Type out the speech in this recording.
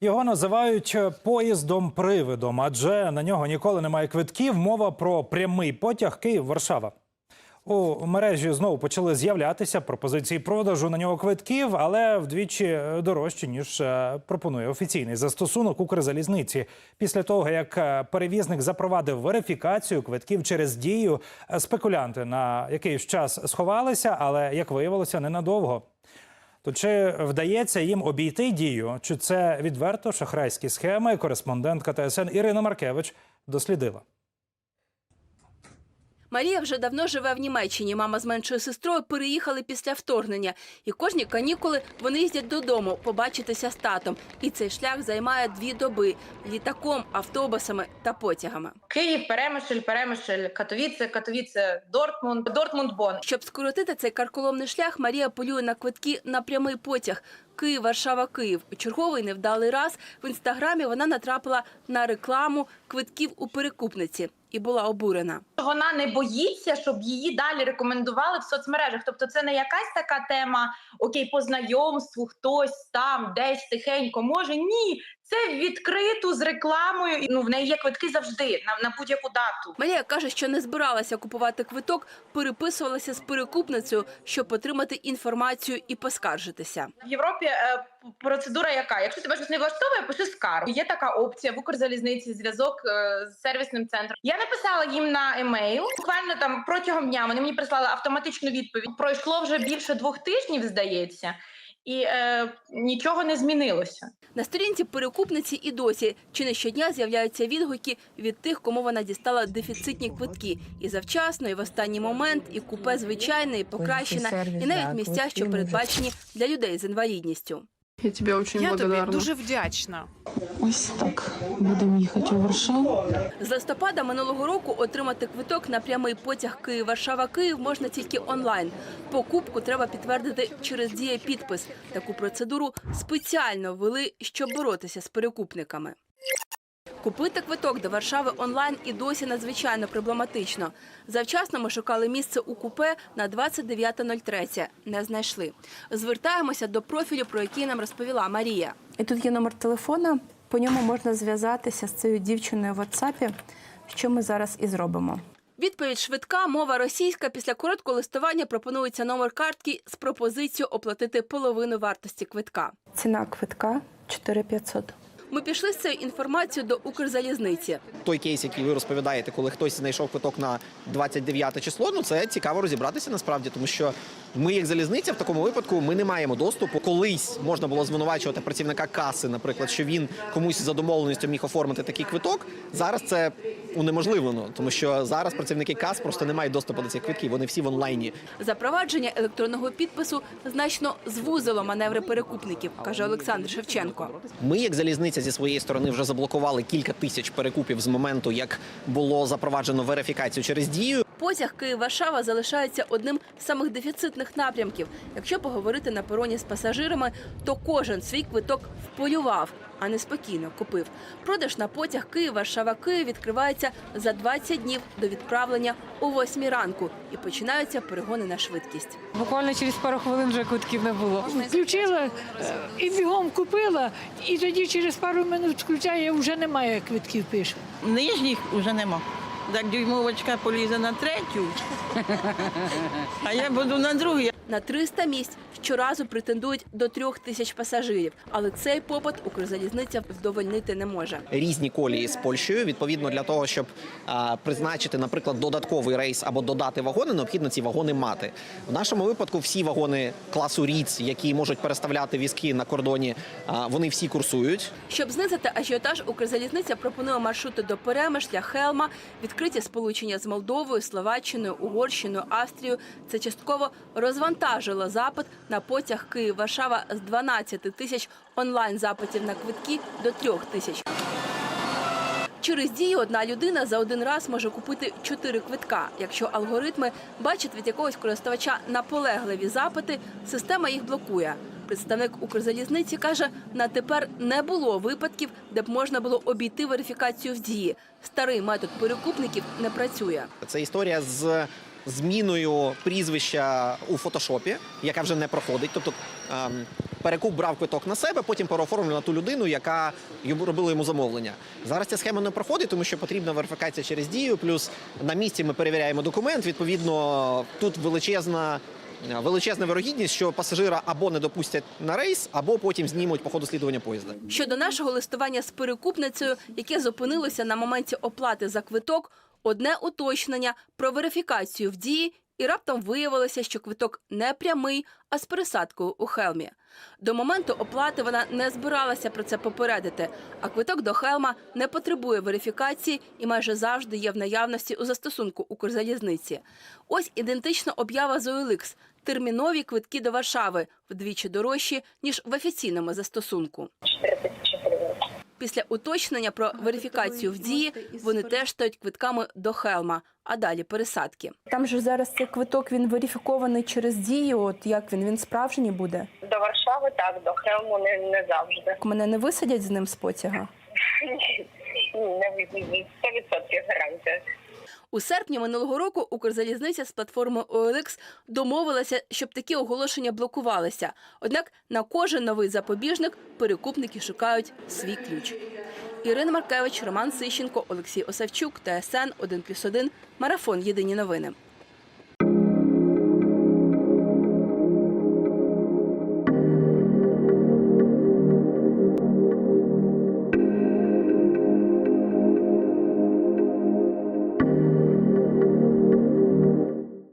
Його називають е, поїздом-привидом, адже на нього ніколи немає квитків. Мова про прямий потяг Київ-Варшава. У мережі знову почали з'являтися пропозиції продажу на нього квитків, але вдвічі е, дорожче ніж е, пропонує офіційний застосунок Укрзалізниці. Після того як перевізник запровадив верифікацію квитків через дію, спекулянти на якийсь час сховалися, але як виявилося, ненадовго. То чи вдається їм обійти дію? Чи це відверто шахрайські схеми? Кореспондентка ТСН Ірина Маркевич дослідила. Марія вже давно живе в Німеччині. Мама з меншою сестрою переїхали після вторгнення. І кожні канікули вони їздять додому побачитися з татом. І цей шлях займає дві доби літаком, автобусами та потягами. Київ, Перемишль, Перемишль, Катовіце, Катовіце, Дортмунд, Дортмунд, Бон. Щоб скоротити цей карколомний шлях, Марія полює на квитки на прямий потяг. Київ, Варшава, Київ. У черговий невдалий раз в інстаграмі вона натрапила на рекламу квитків у перекупниці і була обурена. Вона не боїться, щоб її далі рекомендували в соцмережах. Тобто, це не якась така тема окей, по знайомству, хтось там десь тихенько може. Ні, це відкриту з рекламою. І, Ну в неї є квитки завжди на, на будь-яку дату. Марія каже, що не збиралася купувати квиток, переписувалася з перекупницею, щоб отримати інформацію і поскаржитися. В Європі е, процедура яка? Якщо тебе щось не влаштовує, пиши скаргу. Є така опція в Укрзалізниці, зв'язок е, з сервісним центром. Я написала їм на емейл. Буквально там протягом дня вони мені прислали автоматичну відповідь. Пройшло вже більше двох тижнів, здається, і е, нічого не змінилося. На сторінці перекупниці і досі чи не щодня з'являються відгуки від тих, кому вона дістала дефіцитні квитки. І завчасно, і в останній момент, і купе звичайне, і покращена, і навіть місця, що передбачені для людей з інвалідністю. Я тебе очень Я тобі дуже вдячна. Ось так. Будемо їхати у Варшаву. З листопада минулого року отримати квиток на прямий потяг Київ-Варшава-Київ можна тільки онлайн. Покупку треба підтвердити через дієпідпис. Таку процедуру спеціально ввели, щоб боротися з перекупниками. Купити квиток до Варшави онлайн і досі надзвичайно проблематично. Завчасно ми шукали місце у купе на 29.03. Не знайшли. Звертаємося до профілю, про який нам розповіла Марія. І тут є номер телефона. По ньому можна зв'язатися з цією дівчиною в WhatsApp, що ми зараз і зробимо. Відповідь швидка, мова російська. Після короткого листування пропонується номер картки з пропозицією оплатити половину вартості квитка. Ціна квитка 4500. Ми пішли з цією інформацією до Укрзалізниці. той кейс, який ви розповідаєте, коли хтось знайшов квиток на 29 число, ну це цікаво розібратися насправді, тому що ми, як залізниця, в такому випадку ми не маємо доступу. Колись можна було звинувачувати працівника каси, наприклад, що він комусь за домовленістю міг оформити такий квиток. Зараз це унеможливлено, тому що зараз працівники кас просто не мають доступу до цих квитків. Вони всі в онлайні. Запровадження електронного підпису значно звузило маневри перекупників, каже Олександр Шевченко. Ми, як залізниця, зі своєї сторони вже заблокували кілька тисяч перекупів з моменту, як було запроваджено верифікацію через дію. Потяг Київ-Варшава залишається одним з самих дефіцитних напрямків. Якщо поговорити на пероні з пасажирами, то кожен свій квиток вполював, а не спокійно купив. Продаж на потяг Київ-Варшава-Київ відкривається за 20 днів до відправлення о 8 ранку і починаються перегони на швидкість. Буквально через пару хвилин вже квитків не було. Включила е, і бігом купила, і тоді через пару минут включає, вже немає квитків пише. Нижніх вже нема. Так дюймовочка полізе на третю, а я буду на другій. На 300 місць щоразу претендують до трьох тисяч пасажирів, але цей попит Укрзалізниця вдовольнити не може. різні колії з Польщею. Відповідно, для того, щоб а, призначити, наприклад, додатковий рейс або додати вагони, необхідно ці вагони мати. В нашому випадку всі вагони класу Ріц, які можуть переставляти візки на кордоні, а, вони всі курсують. Щоб знизити ажіотаж, Укрзалізниця пропонує маршрути до Перемишля, Хелма, відкриті сполучення з Молдовою, Словаччиною, Угорщиною, Австрією. Це частково розвантажило запит на потяг Київ-Варшава з 12 тисяч онлайн-запитів на квитки до 3 тисяч. Через дію одна людина за один раз може купити чотири квитка. Якщо алгоритми бачать від якогось користувача наполегливі запити, система їх блокує. Представник Укрзалізниці каже, на тепер не було випадків, де б можна було обійти верифікацію в дії. Старий метод перекупників не працює. Це історія з зміною прізвища у фотошопі, яка вже не проходить. Тобто ем, перекуп брав квиток на себе, потім переоформлював на ту людину, яка робила йому замовлення. Зараз ця схема не проходить, тому що потрібна верифікація через дію. Плюс на місці ми перевіряємо документ. Відповідно, тут величезна. Величезна вирогідність, що пасажира або не допустять на рейс, або потім знімуть по ходу слідування поїзда. Щодо нашого листування з перекупницею, яке зупинилося на моменті оплати за квиток, одне уточнення про верифікацію в дії, і раптом виявилося, що квиток не прямий, а з пересадкою у Хелмі. До моменту оплати вона не збиралася про це попередити, а квиток до Хелма не потребує верифікації і майже завжди є в наявності у застосунку Укрзалізниці. Ось ідентична об'ява з OLX – термінові квитки до Варшави вдвічі дорожчі, ніж в офіційному застосунку. Після уточнення про верифікацію в дії вони теж стають квитками до Хелма, а далі пересадки. Там же зараз цей квиток він верифікований через дію. От як він? Він справжній буде? До Варшави так, до Хелму не, не завжди. Мене не висадять з ним з потяга. Ні, не. 100% гарантія. У серпні минулого року Укрзалізниця з платформи OLX домовилася, щоб такі оголошення блокувалися. Однак на кожен новий запобіжник перекупники шукають свій ключ. Ірина Маркевич, Роман Сищенко, Олексій Осавчук, ТСН 1+,1, Марафон. Єдині новини.